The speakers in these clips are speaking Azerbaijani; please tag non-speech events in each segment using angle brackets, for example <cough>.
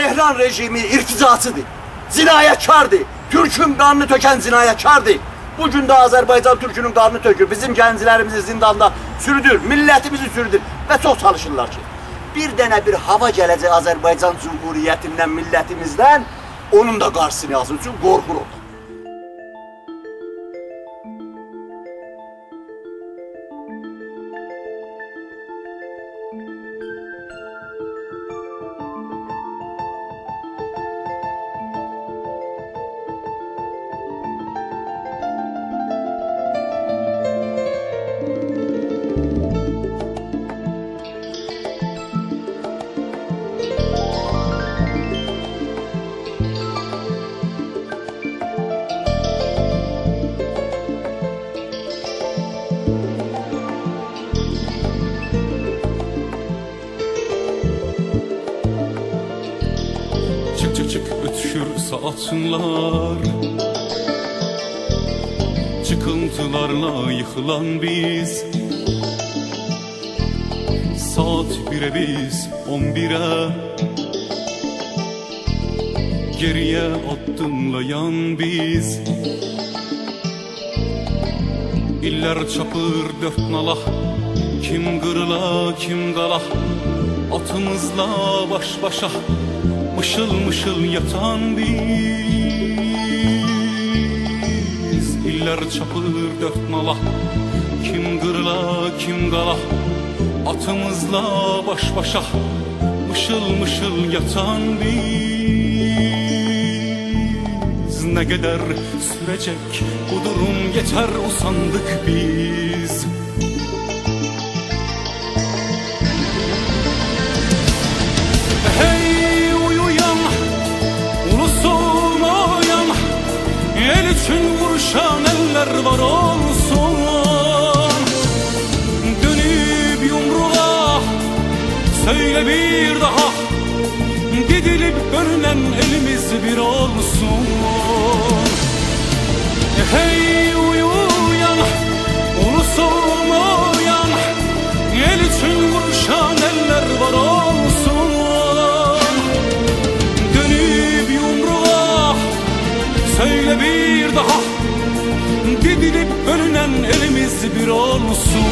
Tehran rejimi irtizacıdır. Cinayətkardır. Türkün qanını tökən cinayətkardır. Bu gün də Azərbaycan türkünün qanını tökür. Bizim gənclərimizi zindanda sürüdür, millətimizi sürüdür və çox çalışırlar ki, bir dənə bir hava gələcək Azərbaycan Cumhuriyyətindən, millətimizdən, onun da qarşısını alsın üçün qorxur o. saatlar Çıkıntılarla yıkılan biz. Saat bire biz on bire. Geriye adımlayan biz. İller çapır dört nala. Kim kırıla kim kala Atımızla baş başa Mışıl mışıl yatan biz. İller çapır dört nala. Kim kırıla kim kala Atımızla baş başa. Mışıl mışıl yatan biz. Ne kadar sürecek bu durum yeter usandık biz var olsun. Dönüp yumruğa söyle bir daha Gidilip bölünen elimiz bir olsun. Hey uyuyan, ulusum uyan El için vuruşan eller var olsun. Dönüp yumruğa söyle bir daha elimiz bir olsun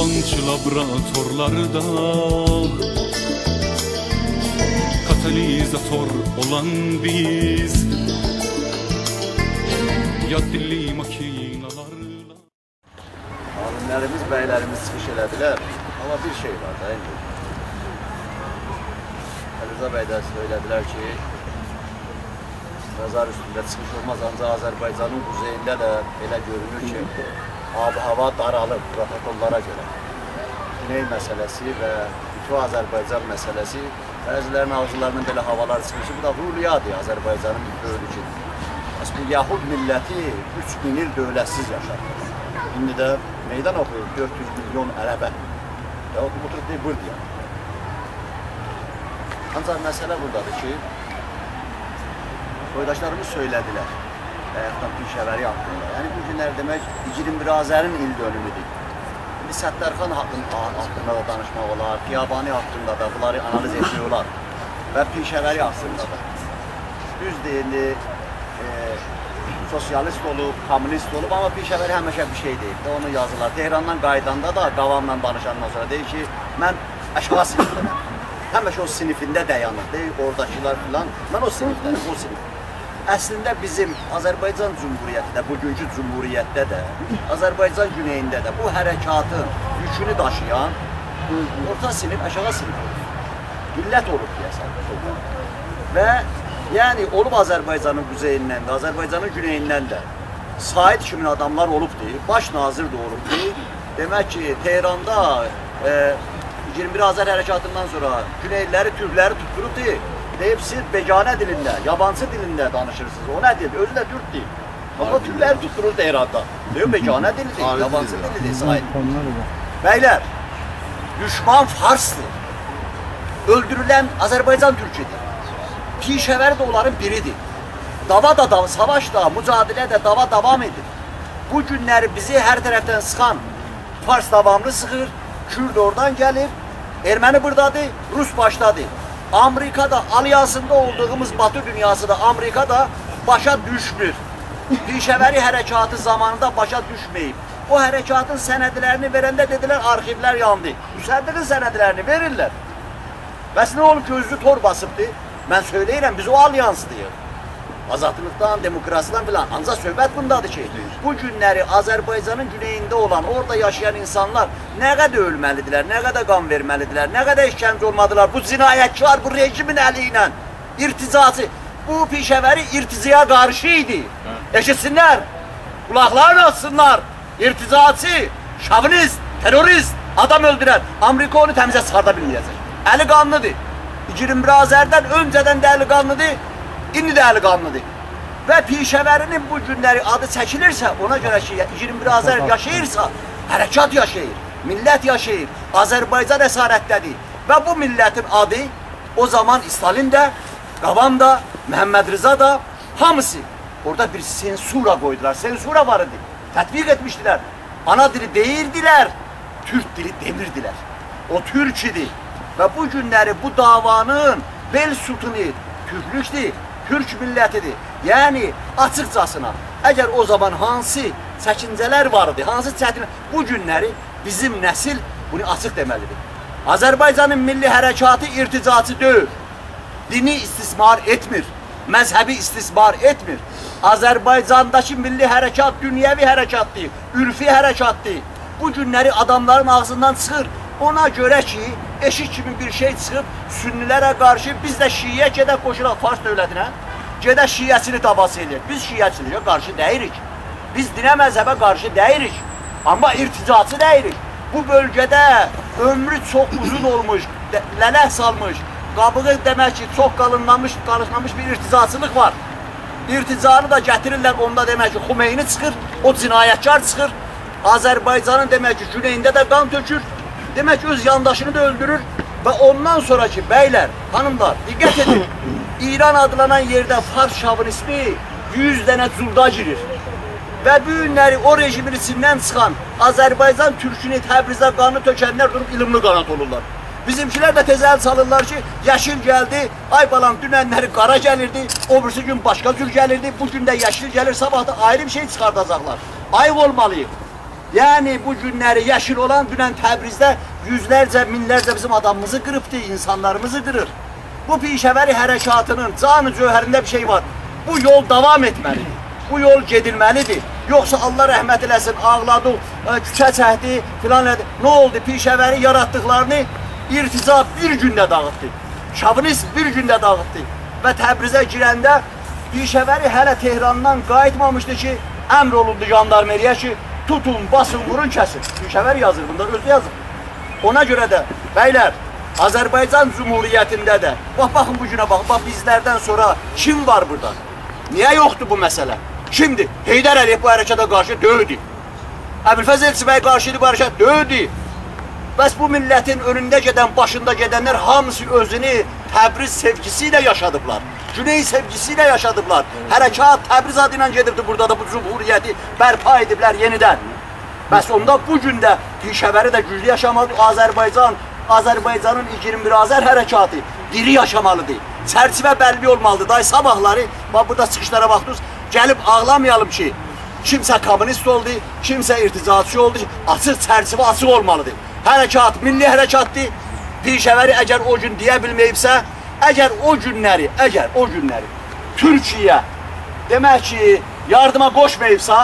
Yabancı laboratuvarlarda Katalizatör olan biz Ya dilli makinalarla Alimlərimiz, bəylərimiz çıxış elədilər. Amma bir şey var da indi. Əliza bəy də söylədilər ki, məzar üstündə çıxış olmaz, ancaq Azərbaycanın quzeyində də elə görünür ki, abi hava daralıb protokollara görə. Güney məsələsi və bütün Azərbaycan məsələsi bəzilərin ağzılarının belə havalar çıxır ki, bu da ruliyadır Azərbaycanın bir ki. Bəs bu Yahud milləti 3000 il dövlətsiz yaşadı. İndi də meydan oxuyur 400 milyon ərəbə. Ya oturub deyir, buyur deyəm. Ancaq məsələ buradadır ki, soydaşlarımız söylədilər həyatdan pişəvəri haqqında. Yəni bu günlər demək 21 Azərin il dönümüdür. İndi Səttarxan haqqında, haqqında da danışmaq olar, Xiyabani haqqında da bunları analiz etmək olar və pişəvəri haqqında da. Düz deyildi, e, sosialist olub, kommunist olub, amma pişəvəri həmişə bir şey deyil. də Onu yazılar. Tehrandan qaydanda da qavamla danışandan sonra deyir ki, mən aşağı sinifdənəm. Həmişə o sinifində dayanır. Deyir, oradakılar filan. Mən o sinifdənəm, o sinif. Əslində bizim Azərbaycan Cümhuriyyəti də, bugünkü Cümhuriyyətdə də, Azərbaycan güneyində də bu hərəkatın yükünü daşıyan orta sinif, aşağı sinif olub. Millət olub deyəsən. Və yəni olub Azərbaycanın quzeyindən də, Azərbaycanın güneyindən də Said kimi adamlar olubdur, baş nazir də olubdur. Demək ki, Tehranda e, 21 Azər hərəkatından sonra Güneyliləri, Türkləri tutturubdur. Deyib siz beganə dilində, yabancı dilində danışırsınız. O nə dil? Özü də Türk dil. Amma Türkləri tutturur Tehranda. Deyib beganə dildir, Ayrı yabancı dilidir da. Beyler, düşman Fars'tır. Öldürülen Azerbaycan Türküdür. Pişever de onların biridir. Dava da, da savaş da, mücadele de dava devam edir. Bu günleri bizi her taraftan sıkan Fars davamlı sıkır, Kürt oradan gelir, Ermeni buradadır, Rus başladı. Amerika'da alyansında olduğumuz Batı dünyası da Amerika'da başa düşmür. Pişeveri harekatı zamanında başa düşmeyip o harekatın senedilerini verende dediler arşivler yandı. Müsəddiqin senedilerini verirler. Bəs nə olub ki, özü tor basıbdı? Mən söyləyirəm, biz o alyanslıyıq. Azadlıqdan, demokrasiyadan filan. Ancaq söhbət bundadır ki, bu günləri Azərbaycanın güneyində olan, orada yaşayan insanlar nə qədər ölməlidirlər, nə qədər qan verməlidirlər, nə qədər işgəncə olmadılar. Bu cinayətkar, bu rejimin əli ilə irtizacı, bu pişəvəri irtizaya qarşı idi. Eşitsinlər, qulaqlarını açsınlar. İrtizacı, şavinist, terörist, adam öldürən. Amerika onu təmizə çıxarda bilməyəcək. Əli qanlıdır. 21 Azərdən öncədən də əli qanlıdır, indi də əli qanlıdır. Və pişəvərinin bu günləri adı çəkilirsə, ona görə ki, 21 Azər yaşayırsa, hərəkat yaşayır, millət yaşayır, Azərbaycan əsarətdədir. Və bu millətin adı o zaman Stalin də, Qavam da, Məhəmməd Rıza da, hamısı orada bir sensura qoydular. Sensura var idi. Tətbiq etmişdilər. Ana dili deyirdilər, Türk dili demirdilər. O Türk idi. Və bu günləri bu davanın bel sütunu Türklükdür, Türk millətidir. Yəni açıqcasına, əgər o zaman hansı çəkincələr var idi, hansı çətin bu günləri bizim nəsil bunu açıq deməlidir. Azərbaycanın milli hərəkatı irticacı deyil. Dini istismar etmir. Məzhəbi istismar etmir. Azərbaycandakı milli hərəkat dünyəvi hərəkatdır, ülfi hərəkatdır. Bu günləri adamların ağzından çıxır. Ona görə ki, eşik kimi bir şey çıxıb sünnilərə qarşı biz də şiyə gedə qoşulaq Fars dövlətinə. Gedə şiəsini tabası eləyək. Biz şiəçiliyə qarşı deyirik. Biz dinə məzhəbə qarşı deyirik. Amma irticacı deyirik. Bu bölgədə ömrü çox uzun olmuş, lələk salmış, qabığı demək ki, çox qalınlamış, qarışlamış bir irtizacılıq var. İrticanı da gətirirlər, onda demək ki, Xumeyni çıxır, o cinayətkar çıxır. Azərbaycanın demək ki, güneyində də qan tökür. Demək ki, öz yandaşını da öldürür və ondan sonraki bəylər, hanımlar, diqqət edin. <laughs> İran adlanan yerdə Fars şavinismi 100 dənə culda girir. Və bu günləri o rejimin içindən çıxan Azərbaycan türkünü Təbrizə qanı tökənlər durub ilimli qanat olurlar. Bizimkilər də tez əl salırlar ki, yeşil gəldi, ay balam dünənləri qara gəlirdi, o birisi gün başqa cür gəlirdi, bu gün də yeşil gəlir, sabah da ayrı bir şey çıxardacaqlar. Ayıq olmalıyıq. Yəni bu günləri yeşil olan dünən Təbrizdə yüzlərcə, minlərcə bizim adamımızı qırıbdı, insanlarımızı qırır. Bu pişəvəri hərəkatının canı cövhərində bir şey var. Bu yol davam etməlidir. Bu yol gedilməlidir. Yoxsa Allah rəhmət eləsin, ağladıq, ə, küçə çəkdi, filan elədi. Nə oldu? Pişəvəri yaratdıqlarını irtica bir gündə dağıtdı. Şavinist bir gündə dağıtdı. Və Təbrizə girəndə Pişəvəri hələ Tehrandan qayıtmamışdı ki, əmr olundu jandarmeriyə ki, tutun, basın, vurun, kəsin. Pişəvər yazır, bunda özü yazır. Ona görə də bəylər Azərbaycan Cümhuriyyətində də bax baxın bu günə bax, bax bizlərdən sonra kim var burada? Niyə yoxdur bu məsələ? Kimdir? Heydər Əliyev bu hərəkata qarşı döydü. Əbülfəz Elçibəy qarşı idi bu hərəkət döydü. Bəs bu millətin önündə gedən, başında gedənlər hamısı özünü Təbriz sevgisi ilə yaşadıblar. Güney sevgisi ilə yaşadıblar. Hərəkat Təbriz adı ilə gedibdi burada da bu cümhuriyyəti bərpa ediblər yenidən. Bəs onda bu gün də pişəvəri də güclü yaşamalıdır. Azərbaycan, Azərbaycanın 21 Azər hərəkatı diri yaşamalıdır. Çərçivə bəlli olmalıdır. Day sabahları, bax burada çıxışlara baxdınız, gəlib ağlamayalım ki, kimsə kommunist oldu, kimsə irticaçı oldu. Açıq çərçivə açıq olmalıdır. Hərəkat milli hərəkatdır. Pişəvəri əgər o gün deyə bilməyibsə, əgər o günləri, əgər o günləri Türkiyə demək ki, yardıma qoşmayıbsa,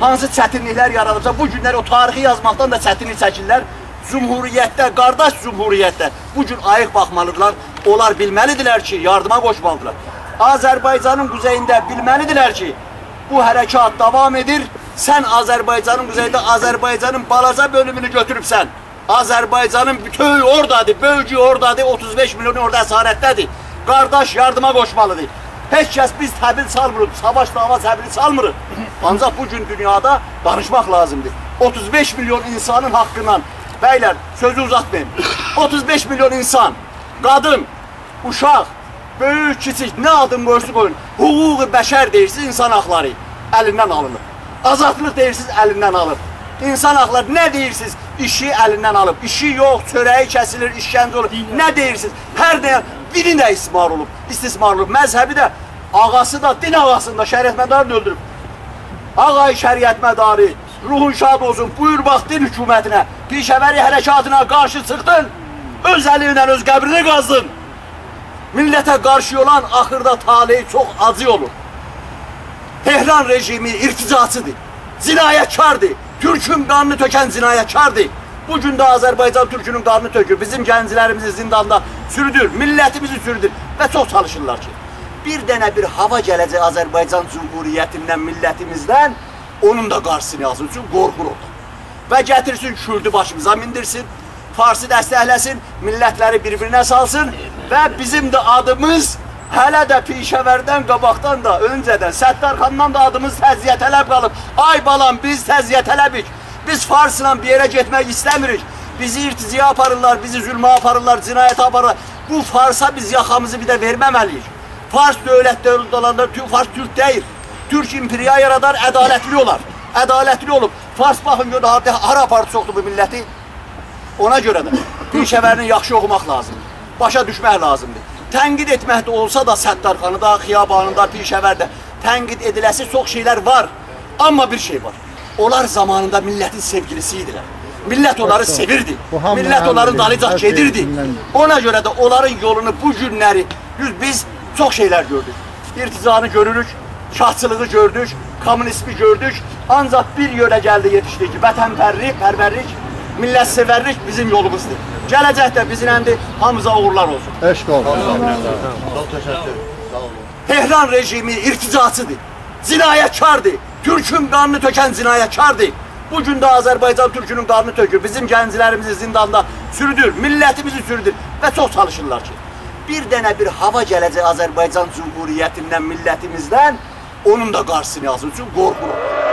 hansı çətinliklər yaradılsa, bu günlər o tarixi yazmaqdan da çətinlik çəkirlər. Cumhuriyyətdə, qardaş cumhuriyyətdə bu gün ayıq baxmalıdırlar. Onlar bilməlidirlər ki, yardıma qoşmalıdırlar. Azərbaycanın quzeyində bilməlidirlər ki, bu hərəkat davam edir. Sən Azərbaycanın quzeyində Azərbaycanın balaca bölümünü götürübsən. Azərbaycanın bütün oradadır, bölgü oradadır, 35 milyon orada əsarətdədir. Qardaş yardıma qoşmalıdır. Heç kəs biz təbil salmırıq, savaş dava təbili salmırıq. Ancaq bu gün dünyada danışmaq lazımdır. 35 milyon insanın haqqından, bəylər sözü uzatmayın. 35 milyon insan, qadın, uşaq, böyük, kiçik, nə adın qoyursa qoyun. Hüquqi bəşər deyirsiniz, insan haqları əlindən alınır. Azadlıq deyirsiniz, əlindən alır. İnsan haqları nə deyirsiniz? İşi əlindən alıb. İşi yox, çörəyi kəsilir, işgəncə olur. Nə deyirsiniz? Hər nə biri də istismar olub, istismar olub. Məzhəbi də ağası da, din ağasını da şəriət mədarını öldürüb. Ağay şəriət mədarı, ruhun şad olsun, buyur bax din hökumətinə, pişəvəri hərəkatına qarşı çıxdın, öz əli ilə öz qəbrini qazdın. Millətə qarşı olan axırda taleyi çox acı olur. Tehran rejimi irticaçıdır, cinayətkardır, Türkün qanını tökən cinayətkardır. Bu gün də Azərbaycan Türkünün qanını tökür, bizim gənclərimizi zindanda sürüdür, millətimizi sürüdür və çox çalışırlar ki, bir dənə bir hava gələcək Azərbaycan Cumhuriyyətindən, millətimizdən, onun da qarşısını alsın. Üçün qorxur orada. Və gətirsin Kürdü başımıza mindirsin, Farsı dəstəkləsin, millətləri bir-birinə salsın. Və bizim də adımız hələ də pişəvərdən, qabaqdan da, öncədən, Səttarxandan da adımız təziyə tələb qalıb. Ay balam, biz təziyə tələbik. Biz Farsla bir yerə getmək istəmirik. Bizi irticiyə aparırlar, bizi zülmə aparırlar, cinayətə aparırlar. Bu Farsa biz yaxamızı bir də verməməliyik. Fars dövlətləri olanda Fars Türk deyil. Türk imperiya yaradar, ədalətli olar. Ədalətli olub. Fars baxın görün hara, aparıb çoxdur bu milləti. Ona görə də Pişəvərini yaxşı oxumaq lazımdır. Başa düşmək lazımdır. Tənqid etmək də olsa da Səttarxanıda, Xiyabanında, Pişəvərdə tənqid ediləsi çox şeylər var. Amma bir şey var. Onlar zamanında millətin sevgilisi idilər. Millət onları sevirdi. Millət onların dalıca gedirdi. Ona görə də onların yolunu bu günləri düz biz çox şeylər gördük. İrtizanı görürük, şahçılığı gördük, komünizmi gördük. Ancaq bir yölə gəldi yetişdik ki, vətənpərlik, pərvərlik, millətsevərlik bizim yolumuzdur. Gələcəkdə bizimlədir, hamıza uğurlar olsun. Eşq olsun. Çox təşəkkür. Sağ olun. Tehran rejimi irticaçıdır, cinayətkardır. Türkün qanını tökən cinayətkardır. Bu gün də Azərbaycan Türkünün qanını tökür. Bizim gənclərimizi zindanda sürüdür, millətimizi sürüdür və çox çalışırlar ki, bir dənə bir hava gələcək Azərbaycan Cumhuriyyətindən, millətimizdən, onun da qarşısını alsın üçün qorxuruq.